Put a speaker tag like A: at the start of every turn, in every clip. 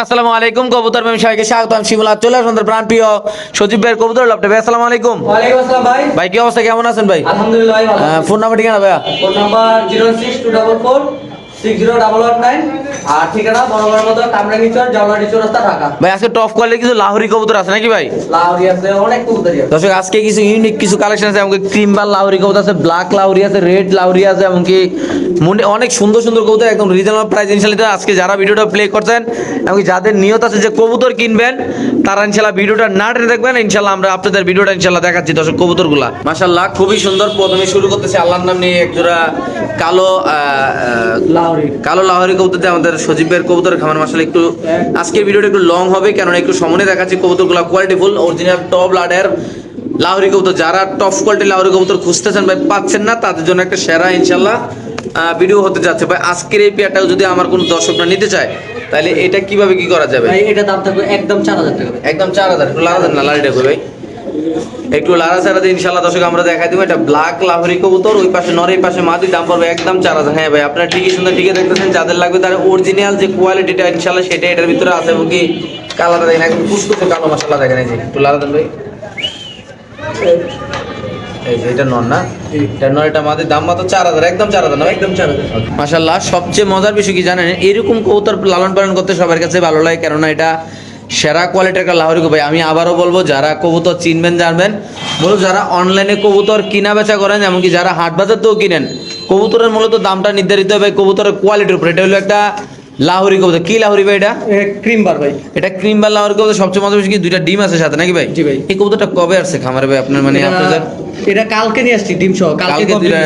A: আসসালামু আলাইকুম কবুতর মেম সবাইকে স্বাগতম। শিমুলা চলে আসুন প্রাণ প্রিয় সজীব ভাইয়ের কবুতর লাভটা ভাই আসসালামু আলাইকুম।
B: ওয়ালাইকুম আসসালাম ভাই।
A: ভাই কি অবস্থা? কেমন আছেন ভাই?
B: আলহামদুলিল্লাহ ভাই
A: ফোন নাম্বার ঠিকানা ভাইয়া?
B: Phone number zero six two double four six zero double one nine আর ঠিকানা বড় বড় মতো কামরাঙ্গি চর জাওলাডি চৌরাস্তা ঢাকা।
A: ভাই আজকে টপ কোয়ালিটি কিছু লাহোরি কবুতর আছে নাকি ভাই?
B: লাহোরি আছে অনেক কবুতরি
A: দর্শক আজকে কিছু ইউনিক কিছু কালেকশন আছে এমনকি ক্রিমবাল লাহোরি কবুতর আছে ব্ল্যাক লাহোরি আছে রেড লাহোরি আছে এমনকি মনে অনেক সুন্দর সুন্দর কবুতর একদম রিজনেবল প্রাইস ইনশাল্লাহ আজকে যারা ভিডিওটা প্লে করছেন এমনকি যাদের নিয়ত আছে যে কবুতর কিনবেন তারা ইনশাল্লাহ ভিডিওটা না টেনে দেখবেন ইনশাল্লাহ আমরা আপনাদের ভিডিওটা ইনশাল্লাহ দেখাচ্ছি দর্শক কবুতরগুলা। মাশাল্লাহ খুবই সুন্দর প্রথমে শুরু করতেছি আল্লাহর নাম নিয়ে একজোড়া কালো কালো লাহরি কবুতরতে আমাদের সজীবের কবুতর খামার মাসালে একটু আজকের ভিডিওটা একটু লং হবে কেননা একটু সামনে দেখাচ্ছি কবুতরগুলো কোয়ালিটি ফুল অরিজিনাল টপ লাডের লাহরি কবুতর। যারা টপ কোয়ালিটি লাহরি কবুতর খুঁজতেছেন ভাই পাচ্ছেন না তাদের জন্য একটা সেরা ইনশাল্লাহ ভিডিও হতে যাচ্ছে। ভাই আজকের এই পেয়ারটাও যদি আমার কোনো দর্শকরা নিতে চায় তাহলে এটা কীভাবে কি করা যাবে?
B: ভাই এটা দাম থাকবে একদম চার হাজার টাকা।
A: একদম চার হাজার একটু লারা দেন না কই ভাই। একটু লারা চারা দিয়ে ইনশাল্লাহ দর্শক, আমরা দেখাই দিব। এটা ব্ল্যাক লাহোরি কবুতর, ওই পাশে নর পাশে মাদি দাম পড়বে একদম চার হাজার। হ্যাঁ ভাই, আপনারা ঠিকই সুন্দর ঠিকই দেখতেছেন, যাদের লাগবে তার অরিজিনাল যে কোয়ালিটিটা ইনশাল্লাহ সেটা এটার ভিতরে আছে, এবং কি কালারটা দেখেন, একদম কুচকুচে কালো মশলা দেখেন, এই যে, একটু লারা দেন ভাই। মাশাল্লাহ সবচেয়ে মজার বিষয় কি জানেন, এরকম কবুতর লালন পালন করতে সবার কাছে ভালো লাগে, কেননা এটা সেরা কোয়ালিটির একটা লাহোরি কবুতর আমি আবারও বলব যারা কবুতর চিনবেন জানবেন মূলত যারা অনলাইনে কবুতর কিনা বেচা করেন এমনকি যারা হাট বাজার তেও কিনেন কবুতরের মূলত দামটা নির্ধারিত হবে কবুতরের কোয়ালিটির উপর। এটা হলো একটা লাহরি কবুতর। কি লাহরি ভাই এটা?
B: ক্রিম বার ভাই।
A: এটা ক্রিম বা লাহোরি কবুতর। সবচেয়ে বিষয় কি দুইটা ডিম আছে সাথে নাকি ভাই?
B: জি ভাই।
A: এই কবুতরটা কবে আসছে খামারে ভাই আপনার মানে আপনাদের?
B: এটা কালকে নিয়ে আসছি ডিম সহ। কালকে।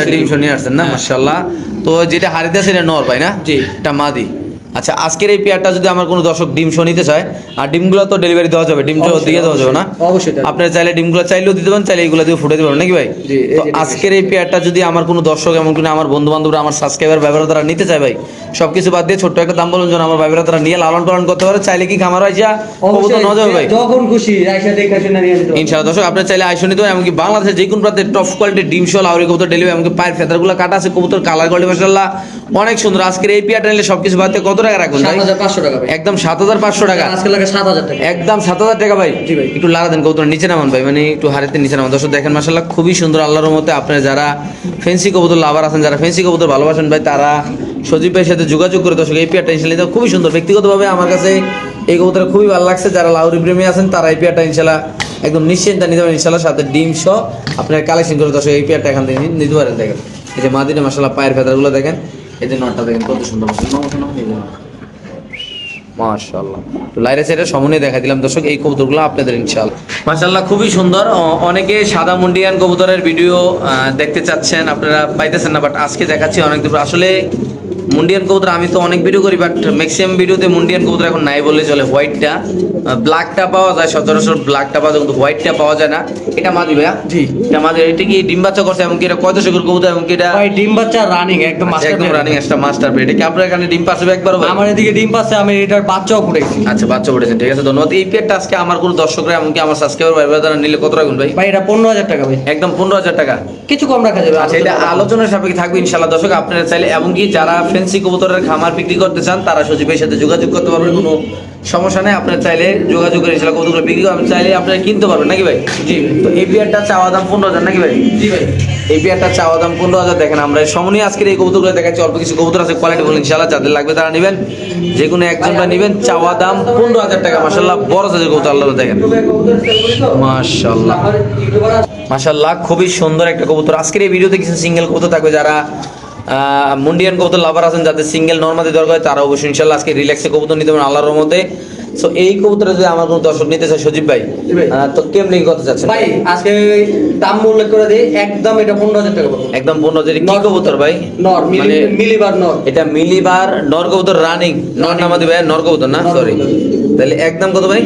A: ডিম নিয়ে আসছেন না?
B: হ্যাঁ।
A: মাশাল্লাহ তো যেটা হারিতে আছে এটা নর ভাই না?
B: জি।
A: এটা মাদি। আচ্ছা আজকের এই পেয়ারটা যদি আমার কোনো দর্শক ডিম শো নিতে চায় আর ডিমগুলো তো ডেলিভারি দেওয়া যাবে ডিম
B: অবশ্যই,
A: দিয়ে দেওয়া যাবে না।
B: অবশ্যই
A: আপনার চাইলে ডিমগুলো চাইলেও দিতে পারেন চাইলে এইগুলো দিয়ে ফুটে দিতে পারেন নাকি ভাই? তো আজকের এই পেয়ারটা যদি আমার কোনো দর্শক এমন কিনা আমার বন্ধু বান্ধবরা আমার সাবস্ক্রাইবার ব্যবহার তারা নিতে চায় ভাই সবকিছু বাদ দিয়ে ছোট্ট একটা দাম বলুন যেন আমার ব্যবহার তারা নিয়ে লালন পালন করতে পারে চাইলে কি খামার কবুতর
B: অবশ্যই
A: নেওয়া যাবে ভাই?
B: যখন খুশি আইসা দেখে শুনে নিয়ে যেতে
A: ইনশাআল্লাহ দর্শক আপনার চাইলে আইসো নিতে এমনকি বাংলাদেশের যে কোনো প্রান্তে টপ কোয়ালিটির ডিম শো লাউরি কবুতর ডেলিভারি এমনকি পায়ের ফেদারগুলো কাটা আছে কবুতর কালার কোয়ালিটি মাসাল্লাহ অনেক সুন্দর। আজকের এই পেয়ারটা নিলে সব কিছু বাদ দিয়ে কত টাকা রাখুন ভাই।
B: 7500 টাকা ভাই।
A: একদম সাত হাজার পাঁচশো টাকা।
B: আজকে লাগে সাত হাজার টাকা।
A: একদম সাত হাজার টাকা ভাই।
B: জি ভাই।
A: একটু লাগা দেন কবুতর নিচে নামান ভাই মানে একটু হারিতে নিচে নামান। দর্শক দেখেন মাসাল্লাহ খুবই সুন্দর আল্লাহর মতে আপনার যারা ফেন্সি কবুতর লাভার আছেন যারা ফেন্সি কবুতর ভালোবাসেন ভাই তারা সজীব ভাইয়ের সাথে যোগাযোগ করে দর্শক এই পিয়ারটা ইনশাল্লাহ খুবই সুন্দর। ব্যক্তিগতভাবে আমার কাছে এই কবুতরটা খুবই ভালো লাগছে। যারা লাউরি প্রেমী আছেন তারা এই পিয়ারটা ইনশাল্লাহ একদম নিশ্চিন্তা নিতে পারেন ইনশাল্লাহ সাথে ডিম সহ আপনার কালেকশন করে দর্শক এই পিয়ারটা এখান থেকে নিতে পারেন দেখেন। এই যে মাদিনে মাসাল্লাহ পায়ের ফেদারগুলো দেখেন। সমনে দেখা দিলাম। এই আপনাদের মাশাল্লাহ খুবই সুন্দর। অনেকে সাদা মুন্ডিয়ান কবুতরের ভিডিও দেখতে চাচ্ছেন, আপনারা পাইতেছেন না বাট আজকে দেখাচ্ছি অনেক দূর। আসলে মুন্ডিয়ান কবুতর আমি তো অনেক ভিডিও করি বাট ম্যাক্সিমাম ভিডিওতে মুন্ডিয়ান কবুতর এখন নাই বললে চলে হোয়াইটটা ব্ল্যাকটা পাওয়া যায় সচরাচর ব্ল্যাকটা পাওয়া যায় কিন্তু হোয়াইটটা পাওয়া যায় না। এটা মাদি ভাইয়া?
B: জি।
A: এটা মাদি এটা কি ডিম বাচ্চা করছে এমনকি এটা কয় দশকের কবুতর এমনকি এটা
B: ভাই ডিম বাচ্চা রানিং একদম
A: আচ্ছা, একদম রানিং একটা মাস্টার এটা কি আপনার এখানে ডিম পাচ্ছে একবারও ভাই?
B: আমার এদিকে ডিম পাচ্ছে আমি এটার বাচ্চাও ফুটেছি
A: আচ্ছা বাচ্চা পড়েছেন ঠিক আছে ধন্যবাদ। এই পেয়ারটা আজকে আমার কোনো দর্শকরা এমনকি আমার সাবস্ক্রাইবার ভাই ব্রাদাররা নিলে কত রাখুন ভাই?
B: ভাই এটা পনেরো হাজার টাকা ভাই।
A: একদম পনেরো হাজার টাকা।
B: কিছু কম রাখা যাবে
A: আচ্ছা এটা আলোচনার সাপেক্ষে থাকবে ইনশাল্লাহ দর্শক আপনারা চাইলে এমনকি যারা ফেন্সি কবুতরের খামার বিক্রি করতে চান তারা সজীবের সাথে যোগাযোগ করতে পারবেন কোনো সমস্যা নেই। আপনার চাইলে যোগাযোগ করে ইনশাল্লাহ কবুতরগুলো বিক্রি করবেন। চাইলে আপনারা কিনতে পারবেন নাকি ভাই?
B: জি।
A: তো এই পেয়ারটা চাওয়া দাম পনেরো হাজার নাকি ভাই?
B: জি ভাই।
A: এই পেয়ারটা চাওয়া দাম পনেরো হাজার দেখেন আমরা সমনি আজকের এই কবুতরগুলো দেখাচ্ছি। অল্প কিছু কবুতর আছে কোয়ালিটি বলে ইনশাল্লাহ যাদের লাগবে তারা নেবেন। যে কোনো একজনটা নেবেন চাওয়া দাম পনেরো হাজার টাকা। মাসাল্লাহ বড় সাইজের কবুতর আল্লাহ দেখেন। মাশাআল্লাহ। মাশাল্লাহ খুবই সুন্দর একটা কবুতর। আজকের এই ভিডিওতে কিছু সিঙ্গেল কবুতর থাকবে যারা মুন্ডিয়ান কবুতর লাভার আছেন যাদের সিঙ্গেল নর্মাদি দরকার হয় তারা অবশ্যই ইনশাল্লাহ আজকে রিল্যাক্সে কবুতর নিতে পারেন আল্লাহর মধ্যে সো এই কবুতরে যদি আমার কোনো দর্শক নিতে চায় সজীব ভাই তো কেমনি কত চাচ্ছেন?
B: ভাই আজকে দাম উল্লেখ করে দিই একদম এটা পনেরো হাজার টাকা
A: একদম পনেরো হাজার কি কবুতর ভাই?
B: নর
A: মানে
B: মিলিবার নর।
A: এটা মিলিবার নর কবুতর রানিং নর নামাদি ভাই নর কবুতর না? সরি। তাহলে একদম কত ভাই?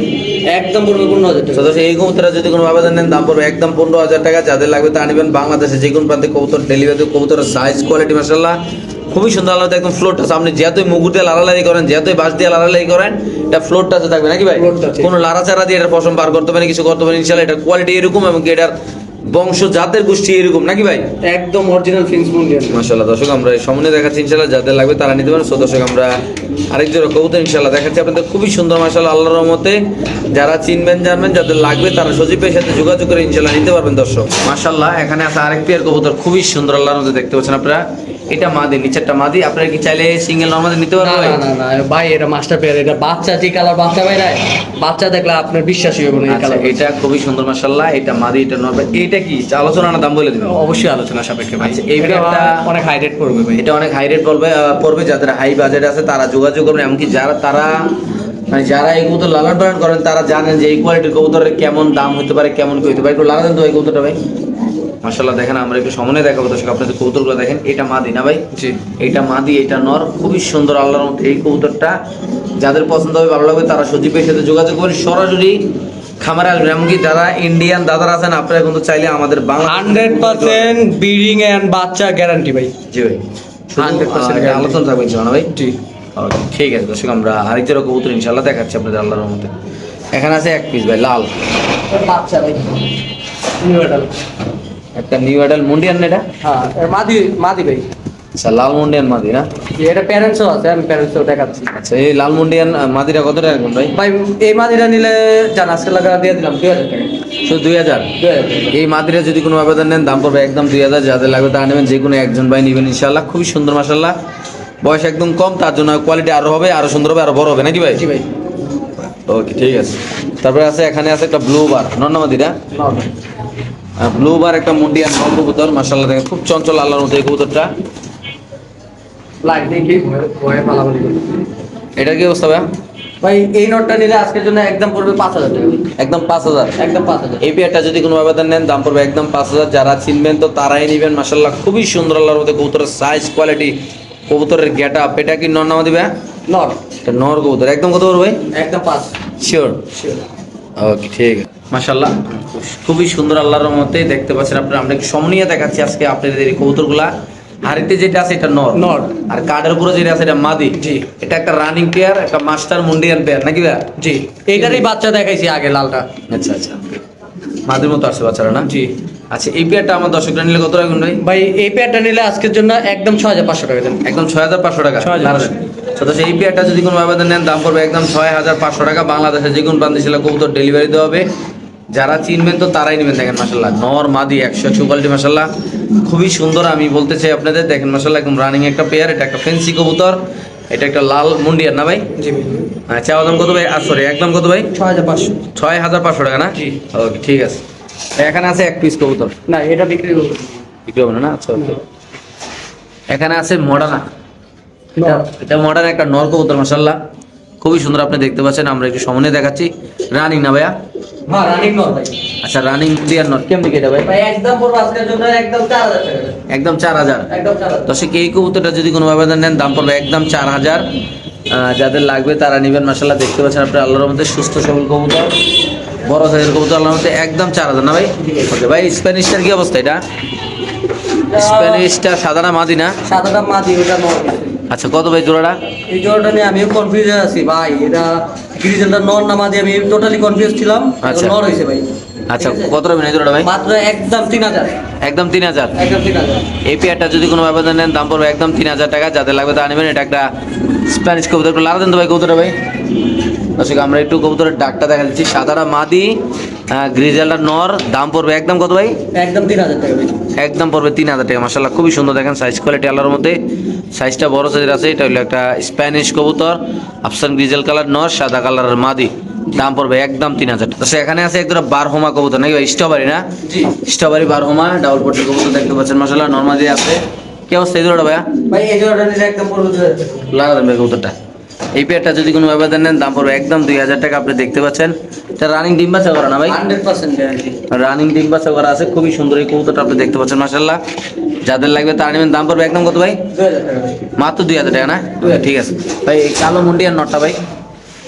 B: একদম পড়বে পনেরো হাজার টাকা।
A: এই কবুতরা যদি কোনো আবেদন নেন দাম পড়বে একদম পনেরো হাজার টাকা। যাদের লাগবে তা নেবেন বাংলাদেশে যে কোনো প্রান্তে। কবুতর ডেলিভারি কবুতরের সাইজ কোয়ালিটি মাসাল্লাহ খুবই সুন্দর আলাদা একদম ফ্লোরটা আপনি যেহেতু মুগুর দিয়ে লাড়ালাড়ি করেন যেহেতু বাঁশ দিয়ে লাড়ালাড়ি করেন এটা ফ্লোরটা থাকবে নাকি ভাই?
B: আছে।
A: কোনো লাড়াচাড়া দিয়ে এটা পশম পার করতে পারেন কিছু করতে পারেন ইনশাল্লাহ এটা কোয়ালিটি এরকম এবং এটার বংশ জাতের গোষ্ঠী এরকম নাকি ভাই?
B: একদম অরিজিনাল ফিন্স মুন্ডিয়ান
A: মাশাআল্লাহ দর্শক আমরা এই সামনে দেখাচ্ছি ইনশাআল্লাহ যাদের লাগবে তারা নিতে পারেন সো দর্শক আমরা আরেক জোড়া কবুতর ইনশাআল্লাহ দেখাচ্ছি আপনাদের। খুবই সুন্দর মাশাআল্লাহ আল্লাহর রহমতে। যারা চিনবেন জানবেন যাদের লাগবে তারা সজীবের সাথে যোগাযোগ করে ইনশাআল্লাহ নিতে পারবেন দর্শক। মাশাআল্লাহ এখানে আছে আরেক পেয়ার কবুতর খুবই সুন্দর আল্লাহর রহমতে দেখতে পাচ্ছেন আপনারা। এটা মাদি নিচেরটা মাদি। আপনারা কি চাইলে সিঙ্গেল নর্মাদি নিতে পারবেন?
B: না? না না। ভাই এটা মাস্টার পেয়ার এটা বাচ্চা যে কালার বাচ্চা ভাই নাই। বাচ্চা দেখলে আপনার বিশ্বাসই হবে না এই
A: আচ্ছা
B: কালার
A: এটা খুবই সুন্দর মাশাল্লাহ এটা মাদি এটা নর্মাল এটা কি? আলোচনা না দাম বলে দিবেন?
B: অবশ্যই আলোচনা সাপেক্ষে ভাই।
A: আচ্ছা, এই পেয়ারটা-
B: অনেক হাই রেট পড়বে ভাই।
A: এটা অনেক হাই রেট পড়বে পড়বে যাদের হাই বাজেট আছে তারা যোগাযোগ করবেন। এমনকি যারা তারা মানে যারা এই কবুতর লালন পালন করেন তারা জানেন যে এই কোয়ালিটির কবুতরের কেমন দাম হতে পারে কেমন কি হতে পারে। একটু লাগাতেন তো এই কবুতরটা ভাই। মাসাল্লাহ দেখেন আমরা একটু সামনে দেখাবো দর্শক আপনাদের কবুতরগুলো দেখেন এটা মাদি না ভাই?
B: জি।
A: এইটা মাদি এটা নর খুবই সুন্দর আল্লাহর মধ্যে এই কবুতরটা যাদের পছন্দ হবে ভালো লাগবে তারা সজীবের সাথে যোগাযোগ করেন। সরাসরি খামারে আসবেন এমনকি যারা ইন্ডিয়ান দাদারা আছেন আপনারা কিন্তু চাইলে আমাদের Bangla
B: hundred percent breeding and বাচ্চা গ্যারান্টি ভাই।
A: জি ভাই।
B: 100%
A: আলোচনা থাকবে ইনশাআল্লাহ ভাই?
B: জি।
A: ওকে, ঠিক আছে দর্শক আমরা আরেক জোড়া কবুতর ইনশাল্লাহ দেখাচ্ছি আপনাদের আল্লাহর মধ্যে এখানে আছে এক পিস ভাই লাল।
B: বাচ্চা ভাই।
A: একটা নিউ অ্যাডাল মুন্ডিয়ান না এটা?
B: হ্যাঁ মাদি মাদি ভাই।
A: আচ্ছা লাল মুন্ডিয়ান মাদি না?
B: এটা প্যারেন্টসও আছে আমি প্যারেন্টসও দেখাচ্ছি।
A: আচ্ছা এই লাল মুন্ডিয়ান কত টাকা ভাই?
B: ভাই এই নিলে জান আজকে লাগা দিয়ে দিলাম দুই হাজার টাকা।
A: শুধু দুই হাজার? এই মাদিরা যদি কোনো আবেদন নেন দাম পড়বে একদম দুই হাজার যাদের লাগবে তারা নেবেন যে কোনো একজন ভাই নেবেন ইনশাল্লাহ খুবই সুন্দর মাসাল্লাহ বয়স একদম কম তার জন্য কোয়ালিটি আরও হবে আরও সুন্দর হবে আরও বড় হবে নাকি ভাই?
B: জি ভাই।
A: ওকে ঠিক আছে। তারপরে আছে এখানে আছে একটা ব্লু বার নন্নামাদিরা ব্লু বার একটা মুন্ডিয়ান নর কবুতর মাসাল্লাহ দেখেন খুব চঞ্চল আল্লাহর মতো এই কবুতরটা।
B: পালাপালি
A: কি অবস্থা ভাই
B: ভাই এই নোটটা নিলে আজকের জন্য একদম পড়বে পাঁচ হাজার টাকা।
A: একদম পাঁচ হাজার?
B: একদম পাঁচ হাজার।
A: এই পেয়ারটা যদি কোনো আবেদন নেন দাম পড়বে একদম পাঁচ হাজার। যারা চিনবেন তো তারাই নেবেন মাসাল্লাহ খুবই সুন্দর আল্লাহর মধ্যে কবুতরের সাইজ কোয়ালিটি কবুতরের গেট আপ এটা কি নর নামা দিবে
B: নট
A: এটা নর কবুতর। একদম কত পড়বে
B: একদম পাঁচ।
A: শিওর
B: শিওর
A: ওকে ঠিক আছে। মাসাল্লাহ খুবই সুন্দর আল্লাহর মতে দেখতে পাচ্ছেন আপনারা আমরা একটু সমনিয়ে দেখাচ্ছি আজকে আপনাদের এই কবুতরগুলা। হাড়িতে যেটা আছে এটা নর।
B: নর।
A: আর কার্ডের উপরে যেটা আছে এটা মাদি।
B: জি।
A: এটা একটা রানিং পেয়ার একটা মাস্টার মুন্ডিয়ান পেয়ার নাকি ভাই?
B: জি। এইটারই বাচ্চা দেখাইছি আগে লালটা।
A: আচ্ছা আচ্ছা। মাদির মতো আসছে বাচ্চারা না?
B: জি।
A: আচ্ছা এই পেয়ারটা আমার দর্শকরা নিলে কত রাখবেন ভাই?
B: ভাই এই পেয়ারটা নিলে আজকের জন্য একদম ছ হাজার পাঁচশো টাকা দেন।
A: একদম ছয় হাজার পাঁচশো টাকা।
B: 6,500
A: তো এই পেয়ারটা যদি কোনো আবেদন নেন দাম পড়বে একদম ছয় হাজার পাঁচশো টাকা। বাংলাদেশের যে কোনো প্রান্তে ছিল কবুতর ডেলিভারি দেওয়া হবে। যারা চিনবেন তো তারাই নেবেন দেখেন মাসাল্লাহ নর মাদি একশো একশো কোয়ালিটি মাসাল্লাহ খুবই সুন্দর আমি বলতে চাই আপনাদের দেখেন মাসাল্লাহ একদম রানিং একটা পেয়ার এটা একটা ফেন্সি কবুতর এটা একটা লাল মুন্ডিয়ার না ভাই?
B: জি
A: আচ্ছা দাম কত ভাই? আর সরি একদম কত ভাই?
B: ছয় হাজার পাঁচশো।
A: ছয় হাজার পাঁচশো টাকা না?
B: জি।
A: ওকে ঠিক আছে। এখানে আছে এক পিস কবুতর?
B: না এটা বিক্রি করব।
A: বিক্রি হবে না আচ্ছা ওকে এখানে আছে মডার্না। এটা মডার্ন একটা নর কবুতর মাসাল্লাহ খুবই সুন্দর আপনি দেখতে পাচ্ছেন আমরা একটু সামনে দেখাচ্ছি। রানিং না ভাইয়া?
B: হ্যাঁ রানিং নর ভাই।
A: আচ্ছা রানিং ইন্ডিয়ান নর কেমনি কেটে ভাই?
B: ভাই একদম পড়ব আজকের জন্য একদম চার হাজার
A: হাজার? দর্শক এই কবুতরটা যদি কোনো আবেদন নেন দাম পড়বে একদম চার হাজার। যাদের লাগবে তারা নেবেন মাসাল্লাহ দেখতে পাচ্ছেন আপনি আল্লাহর মধ্যে সুস্থ সবল কবুতর। বড় সাইজের কবুতর আল্লাহর মধ্যে একদম চার হাজার না ভাই? ওকে ভাই স্প্যানিশটার কি অবস্থা এটা? স্প্যানিশটা সাদা না মাদি না?
B: সাদাটা মাদি ওটা নর
A: আচ্ছা কত ভাই জোড়াটা?
B: এই জোড়াটা নিয়ে আমিও কনফিউজ আছি ভাই এটা গ্রিজেলটা নর না মাদি আমি টোটালি কনফিউজ ছিলাম
A: আচ্ছা।
B: নর হয়েছে ভাই।
A: আচ্ছা কত রাখবেন এই জোড়াটা ভাই?
B: মাত্র একদম তিন হাজার।
A: একদম তিন হাজার?
B: একদম তিন হাজার।
A: এই পেয়ারটা যদি কোনো আবেদন নেন দাম পড়বে একদম তিন হাজার টাকা। যাদের লাগবে তা নেবেন। এটা একটা স্প্যানিশ কবুতর। একটু লাগা দেন তো ভাই কবুতরটা ভাই। দর্শক আমরা একটু কবুতরের ডাকটা দেখা দিচ্ছি। সাদারা মাদি গ্রিজেলটা নর দাম পড়বে একদম কত ভাই?
B: একদম তিন হাজার টাকা
A: একদম পড়বে তিন হাজার টাকা মাসাল্লাহ খুবই সুন্দর। দেখেন সাইজ কোয়ালিটি আল্লাহর মধ্যে সাইজটা বড় সাইজের আছে এটা হলো একটা স্প্যানিশ কবুতর আফসান গ্রিজেল কালার নর সাদা কালারের মাদি। দাম পড়বে একদম তিন হাজার টাকা। এখানে আছে একদম বারহোমা কবুতর নাকি ভাই? স্ট্রবেরি না? স্ট্রবেরি বারহোমা ডাবল পট্টি কবুতর দেখতে পাচ্ছেন মাসাল্লাহ নর্মালি আছে। কি অবস্থা এই দুটোটা ভাইয়া?
B: ভাই এই জোড়াটা নিলে একদম পড়বে
A: লাগাবেন ভাই কবুতরটা। এই পেয়ারটা যদি কোনো আবেদন নেন দাম পড়বে একদম দুই হাজার টাকা। আপনি দেখতে পাচ্ছেন এটা রানিং ডিম বাচ্চা করা না ভাই?
B: হান্ড্রেড পার্সেন্ট গ্যারান্টি
A: রানিং ডিম বাচ্চা করা আছে খুবই সুন্দর এই কবুতরটা আপনি দেখতে পাচ্ছেন মাসাল্লাহ যাদের লাগবে তারা নেবেন দাম পড়বে একদম কত ভাই? মাত্র দুই হাজার টাকা না? ঠিক আছে। ভাই এই কালো মুন্ডিয়ার নটটা ভাই?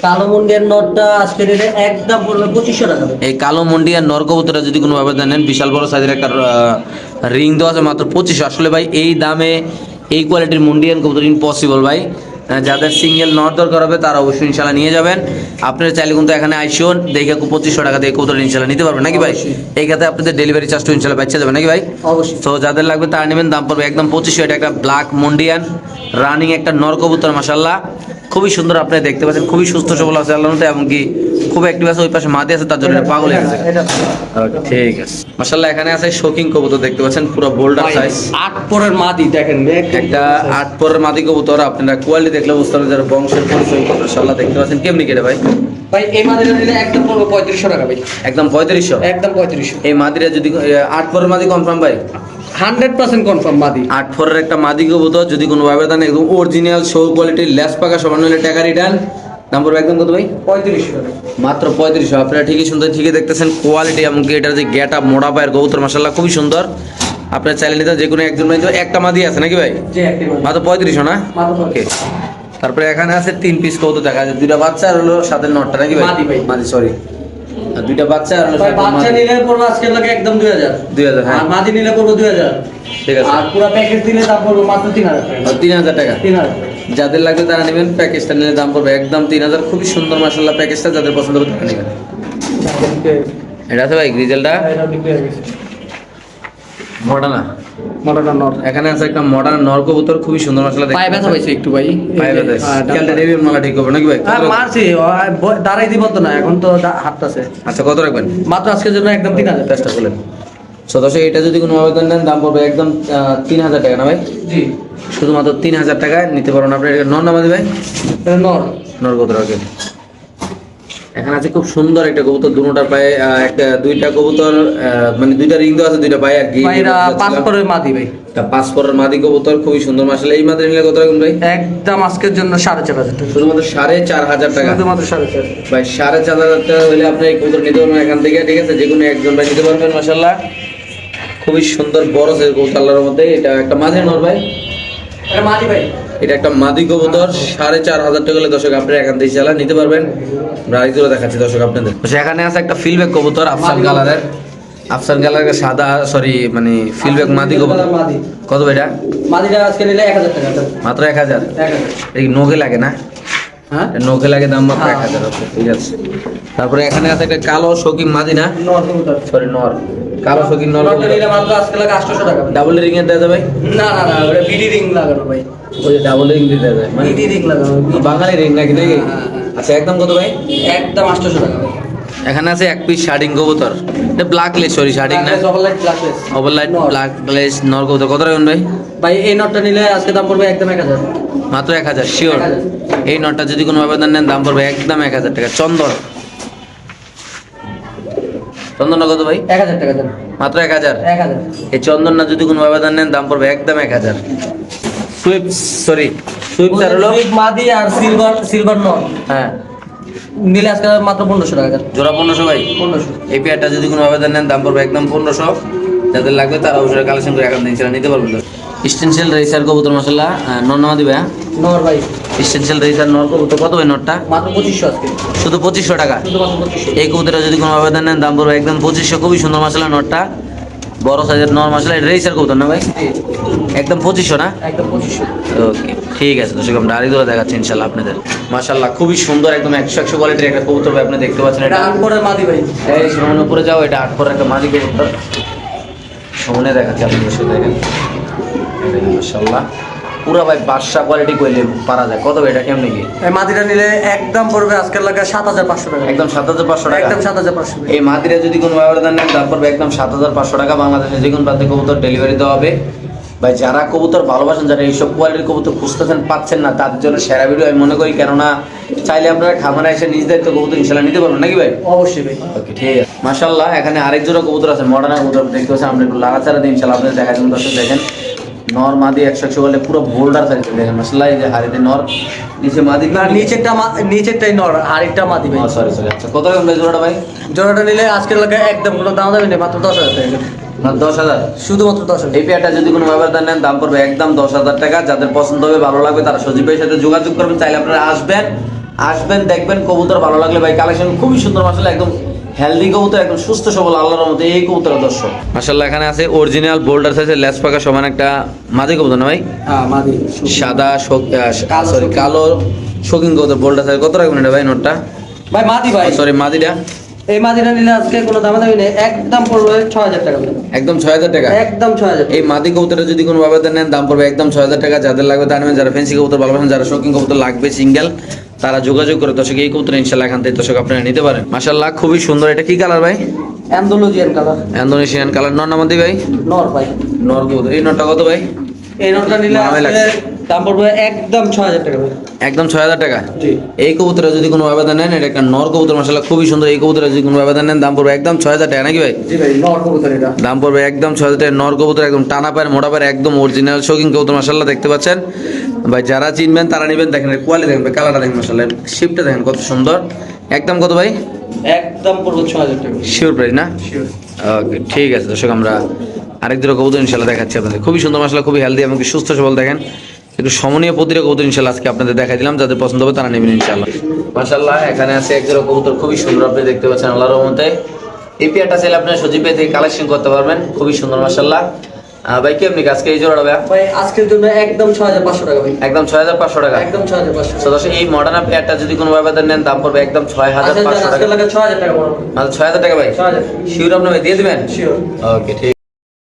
B: কালো মুন্ডিয়ার নোটটা আজকে একদম পড়বে পঁচিশশো টাকা।
A: এই কালো মুন্ডিয়ার নর কবুতরটা যদি কোনো নেন বিশাল বড় সাইজের একটা রিং দেওয়া আছে মাত্র পঁচিশশো। আসলে ভাই এই দামে এই কোয়ালিটির মুন্ডিয়ান কবুতর ইম্পসিবল ভাই। যাদের সিঙ্গেল নট দরকার হবে তারা অবশ্যই ইনশাল্লাহ নিয়ে যাবেন। আপনারা চাইলে কিন্তু এখানে আইসুন দেখে পঁচিশশো টাকা দিয়ে কবুতর ইনশাল্লাহ নিতে পারবেন নাকি ভাই? এই ক্ষেত্রে আপনাদের ডেলিভারি চার্জটা ইনশাল্লাহ বাচ্চা যাবে নাকি ভাই?
B: অবশ্যই।
A: তো যাদের লাগবে তারা নেবেন দাম পড়বে একদম পঁচিশশো এটা একটা ব্ল্যাক মন্ডিয়ান রানিং একটা নর কবুতর মাসাল্লাহ খুবই সুন্দর আপনি দেখতে পাচ্ছেন খুবই সুস্থ সবল আছে আল্লাহ এমনকি খুব অ্যাক্টিভ আছে ওই পাশে মাদি আছে তার জন্য পাগল হয়ে গেছে। ঠিক আছে। মাসাল্লাহ এখানে আছে শোকিং কবুতর দেখতে পাচ্ছেন পুরো বোল্ডার সাইজ
B: আট পরের মাদি দেখেন
A: একটা আট পরের মাদি কবুতর আপনারা কোয়ালিটি দেখলে বুঝতে পারবেন যারা বংশের পরিচয় মাসাল্লাহ দেখতে পাচ্ছেন কেমনি কেটে ভাই?
B: ভাই এই মাদিটা নিলে একদম পড়বে পঁয়ত্রিশশো টাকা ভাই।
A: একদম পঁয়ত্রিশশো?
B: একদম পঁয়ত্রিশশো।
A: এই মাদিরা যদি আট পরের মাদি কনফার্ম ভাই?
B: হান্ড্রেড পার্সেন্ট কনফার্ম মাদি।
A: আট ফোরের একটা মাদি কবুতর যদি কোনো ভাবে দেন একদম অরিজিনাল শো কোয়ালিটির পাকা সমান হলে টাকা রিটার্ন দাম পড়বে একদম কত ভাই?
B: পঁয়ত্রিশশো
A: মাত্র পঁয়ত্রিশশো আপনারা ঠিকই সুন্দর ঠিকই দেখতেছেন কোয়ালিটি এমনকি এটার যে গেট আপ মোড়া পায়ের কবুতর মাসাল্লাহ খুবই সুন্দর। আপনার চাইলে নিতে যে কোনো একজন ভাই একটা মাদি আছে নাকি ভাই? মাত্র পঁয়ত্রিশশো না? ওকে তারপরে এখানে আছে তিন পিস কৌতো দেখা যায় দুইটা বাচ্চা আর হলো সাথে নটটা নাকি ভাই।
B: মাদি
A: সরি আর দুইটা বাচ্চা আর
B: বাচ্চা নিলে পড়ব আজকে লাগে একদম দুই হাজার।
A: দুই হাজার হ্যাঁ।
B: আর মাদি নিলে পড়ব দুই হাজার।
A: ঠিক আছে।
B: আর পুরো প্যাকেজ দিলে দাম পড়ব মাত্র তিন হাজার টাকা।
A: আর তিন হাজার টাকা।
B: তিন হাজার।
A: যাদের লাগবে তারা নেবেন প্যাকেজটা নিলে দাম পড়বে একদম তিন হাজার। খুবই সুন্দর মাসাল্লাহ প্যাকেজটা যাদের পছন্দ হবে তারা নেবেন। এটা তো ভাই গ্রিজেলটা মডার্না।
B: মোটাটা নর।
A: এখানে আছে একটা মডার্ন নর কবুতর খুবই সুন্দর মাসাল্লাহ
B: পায়ে ব্যথা পাইছে একটু ভাই।
A: পায়ে ব্যথা
B: ডান
A: খেলতে
B: পায়ে।
A: দেবেন মালা ঠিক হবে নাকি ভাই?
B: মারছি। ও, আর ব- দাঁড়াই দিব তো না এখন তো দা-
A: আচ্ছা কত রাখবেন?
B: মাত্র আজকের জন্য একদম তিন হাজার
A: চেষ্টা করলেন। সো দর্শক এটা যদি কোনো আবেদন নেন দাম পড়বে একদম তিন হাজার টাকা না ভাই?
B: জি।
A: শুধুমাত্র তিন হাজার টাকায় নিতে পারেন আপনি। নর নামাদি ভাই?
B: নর।
A: নর কত রাখেন এখানে আছে খুব সুন্দর একটা কবুতর দুটার পায়ে একটা দুইটা কবুতর মানে দুইটা রিং দেওয়া আছে দুইটা পায়ে আর কি
B: পরের মাদি ভাই।
A: পরের মাদি কবুতর খুবই সুন্দর মাসালে এই মাদি নিলে কত রাখবেন ভাই?
B: একদম আজকের জন্য সাড়ে চার হাজার টাকা।
A: শুধুমাত্র সাড়ে চার হাজার টাকা।
B: শুধুমাত্র সাড়ে চার
A: ভাই সাড়ে চার হাজার টাকা হলে আপনি এই কবুতর নিতে পারবেন এখান থেকে ঠিক আছে? যে কোনো একজন ভাই নিতে পারবেন মাসাল্লাহ খুবই সুন্দর বড় সাইজ কবুতর আল্লাহর মধ্যে এটা একটা মাঝে নর ভাই।
B: এটা মাদি ভাই।
A: এটা একটা মাদি কবুতর সাড়ে চার হাজার টাকা দর্শক আপনারা এখান থেকে চালা নিতে পারবেন। রাইজুরা দেখাচ্ছি দর্শক আপনাদের। সেখানে আছে একটা ফিলব্যাক কবুতর আফসান কালারের। আফসান কালারের সাদা সরি মানে ফিলব্যাক মাদি কবুতর। কত এটা
B: মাদিটা আজকে নিলে এক হাজার টাকা
A: মাত্র এক হাজার? এই নোকে লাগে না?
B: হ্যাঁ?
A: নোকে লাগে দাম মাত্র এক
B: হ্যাঁ।
A: হাজার ঠিক আছে। তারপরে এখানে আছে একটা কালো শৌকিং মাদি না? সরি নর। কালো শৌকিং নর
B: নরটা নিলে মাত্র আজকে লাগে আটশোশো টাকা।
A: ডাবল রিং এর দেওয়া যাবে
B: না না না ওটা বিডি রিং লাগানো ভাই।
A: ওই ডাবল রিং দিতে দেয় মানে?
B: বিডি রিং লাগানো।
A: বাঙালি রিং নাকি নাকি?
B: হ্যাঁ, হ্যাঁ, হ্যাঁ।
A: আচ্ছা একদম কত ভাই?
B: একদম আটশোশো টাকা
A: এখানে আছে এক পিস শার্টিং কবুতর। এটা ব্ল্যাক লেস সরি শার্টিং না?
B: ওভারলাইট গ্লাসলেস
A: ওভারলাইট
B: নর।
A: ব্ল্যাক লেস নর কবুতর। কত রাখবেন ভাই?
B: ভাই এই নটটা নিলে আজকে দাম পড়বে একদম এক হাজার।
A: মাত্র এক হাজার শিওর এই নটটা যদি কোনো আবেদন নেন দাম পড়বে একদম এক হাজার টাকা। চন্দন। চন্দন কত ভাই?
B: এক হাজার টাকা
A: মাত্র এক হাজার?
B: এক হাজার।
A: এই চন্দন না যদি কোনো আবেদন নেন দাম পড়বে একদম এক হাজার। সুইপ সরি সুইপ স্যার হলো?
B: মাদি আর সিলভার সিলভার নট
A: হ্যাঁ।
B: নিলে আজকে মাত্র পনেরোশো টাকা
A: জোড়া পনেরোশো ভাই?
B: পনেরোশো।
A: এই পেয়ারটা যদি কোনো আবেদন নেন দাম পড়বে একদম পনেরোশো। যাদের লাগবে তারা অবশ্যই কালেকশন করে এখান থেকে নিতে পারবেন স্টেনশিয়াল রেসার কবুতর মশলা নর্নামা দিবে হ্যাঁ?
B: নর ভাই।
A: স্টেনশিয়াল রেসার নর কবুতর কত ভাই নটটা
B: মাত্র পঁচিশশো আজকে।
A: শুধু পঁচিশশো টাকা? এই কবুতরটা যদি কোনো আবেদন নেন দাম পড়বে একদম পঁচিশশো খুবই সুন্দর মশলা নটটা বড় সাইজের নর মশলা রেসার কবুতর না ভাই? একদম পঁচিশশো না?
B: একদম পঁচিশশো।
A: ওকে ঠিক আছে দর্শক আমরা আরেক ধরে দেখাচ্ছি ইনশাল্লাহ আপনাদের। মাশাল্লাহ খুবই সুন্দর একদম একশো একশো কোয়ালিটির একটা কবুতর ভাই আপনি দেখতে পাচ্ছেন
B: এটা। আট পরের মাদি ভাই।
A: এই সুমন উপরে যাও এটা আট পর একটা মাদি কবুতর সুমনে দেখাচ্ছি আপনি সাথে দেখেন। মাশাল্লাহ পুরো ভাই বাদশা কোয়ালিটি কইলে পারা যায়। কত এটা কেমন কি?
B: মাদিটা নিলে একদম পড়বে আজকের লাগে সাত হাজার পাঁচশো টাকা।
A: একদম সাত হাজার পাঁচশো টাকা।
B: একদম সাত হাজার পাঁচশো
A: এই মাদিরা যদি কোনো আবেদন নেন তারপর একদম সাত হাজার পাঁচশো টাকা। বাংলাদেশে যে কোনো প্রান্তে কবুতর ডেলিভারি দেওয়া হবে। ভাই যারা কবুতর ভালোবাসেন যারা এইসব কোয়ালিটির কবুতর খুঁজতেছেন পাচ্ছেন না তার জন্য সেরা ভিডিও আমি মনে করি। কেননা চাইলে আপনারা খামারে এসে নিজ দায়িত্ব কবুতর ইনশাল্লাহ নিতে পারবেন। নাকি ভাই?
B: অবশ্যই ভাই।
A: ওকে ঠিক আছে। মাশাল্লাহ এখানে আরেক জোড়া কবুতর আছে মডার্ন কবুতর দেখতে পাচ্ছেন আমরা একটু লাগাচারা দিই ইনশাল্লাহ আপনাদের দেখা যাবেন দর্শক দেখেন নর মাদি একশো একশো বলে পুরো বোল্ডার সাইজ দেখেন মাসাল্লাহ এই যে হাড়িতে নর নিচে মাদি
B: না নিচেরটা নিচেরটাই নর আরেকটা মাদি ভাই।
A: সরি সরি আচ্ছা কত রকম জোড়াটা ভাই?
B: জোড়াটা নিলে আজকের লাগে একদম কোনো দাম যাবে না মাত্র দশ হাজার টাকা।
A: না দশ হাজার?
B: শুধুমাত্র দশ হাজার।
A: এই পেয়ারটা যদি কোনো ব্যবধান নেন দাম পড়বে একদম দশ হাজার টাকা। যাদের পছন্দ হবে ভালো লাগবে তারা সজীব ভাইয়ের সাথে যোগাযোগ করবেন। চাইলে আপনারা আসবেন আসবেন দেখবেন কবুতর ভালো লাগলে ভাই কালেকশন খুবই সুন্দর মাসাল একদম হেলদি কবুতর একদম সুস্থ সবল আল্লাহর মতো এই কবুতর দর্শক। মাশাআল্লাহ এখানে আছে অরিজিনাল বোল্ডার সাইজের লেস পাকা সমান একটা মাদি কবুতর না ভাই?
B: হ্যাঁ
A: সাদা সরি। কালো শৌখিন কবুতর। বোল্ডার সাইজ কত রাখবেন এটা ভাই নোটটা?
B: ভাই মাদি ভাই।
A: সরি মাদিটা।
B: এই মাদিটা নিলে আজকে কোনো দামে দামি নেই একদম পড়বে ছয় হাজার টাকা
A: একদম ছয় হাজার টাকা?
B: একদম ছয় হাজার
A: এই মাদি কবুতরের যদি কোনো ভাবে নেন দাম পড়বে একদম ছয় হাজার টাকা। যাদের লাগবে তা নেবেন যারা ফেন্সি কবুতর ভালোবাসেন যারা শৌখিন কবুতর লাগবে সিঙ্গেল তারা যোগাযোগ করে দর্শক এই কবুতর ইনশাল্লাহ এখান থেকে দর্শক আপনারা নিতে পারেন। মাশাল্লাহ খুবই সুন্দর। এটা কি কালার ভাই?
B: অ্যান্ডোলজিয়ান কালার
A: ইন্দোনেশিয়ান কালার নর নামাদি ভাই?
B: নর ভাই।
A: নর কবুতর। এই নরটা কত ভাই?
B: এই নোটটা নিলে। দাম পড়বে একদম ছয় হাজার টাকা
A: একদম ছয় হাজার টাকা? এই কবুতরে যদি কোনো ব্যবধান নেন এটা একটা নর কবুতর মাসাল্লাহ খুবই সুন্দর। এই কবুতরে যদি কোনো ব্যবধান নেন দাম পড়বে একদম ছয় হাজার টাকা নাকি ভাই? দাম পড়বে একদম ছয় হাজার টাকা নর কবুতর একদম টানা পায়ের মোটা পায়ের একদম অরিজিনাল শৌখিন কবুতর মাসাল্লাহ দেখতে পাচ্ছেন। ভাই যারা চিনবেন তারা নেবেন দেখেন কোয়ালিটি দেখেন ভাই কালারটা দেখেন মাসাল্লাহ শিপটা দেখেন কত সুন্দর। একদম কত ভাই?
B: একদম পড়বে ছয় হাজার টাকা।
A: শিওর প্রাইস না? ওকে ঠিক আছে দর্শক আমরা আরেক দুটো কবুতর ইনশাল্লাহ দেখাচ্ছি আপনাদের। খুবই সুন্দর মশলা খুবই হেলদি এবং সুস্থ সবল দেখেন। একটু সমনীয় প্রতিটা কবুতর ইনশাল্লাহ আজকে আপনাদের দেখাই দিলাম যাদের পছন্দ হবে তারা নেবেন ইনশাল্লাহ মাশাল্লাহ এখানে আছে এক জোড়া কবুতর খুবই সুন্দর আপনি দেখতে পাচ্ছেন আল্লাহর রহমতে। এই পেয়ারটা চাইলে আপনার সজীব ভাই থেকে কালেকশন করতে পারবেন খুবই সুন্দর মাশাল্লাহ আহ, ভাই কেমনি আজকে এই ভাই?
B: ভাই আজকের জন্য একদম ছয় হাজার পাঁচশো টাকা ভাই।
A: একদম ছয় হাজার পাঁচশো টাকা?
B: একদম ছয় হাজার পাঁচশো
A: এই মডার্ন পেয়ারটা যদি কোনো নেন দাম পড়বে একদম ছয় হাজার
B: আচ্ছা
A: পাঁচশো টাকা।
B: ছয় হাজার টাকা
A: মানে ছয় হাজার টাকা ভাই? শিওর আপনি ভাই দিয়ে দিবেন?
B: শিওর
A: ওকে ঠিক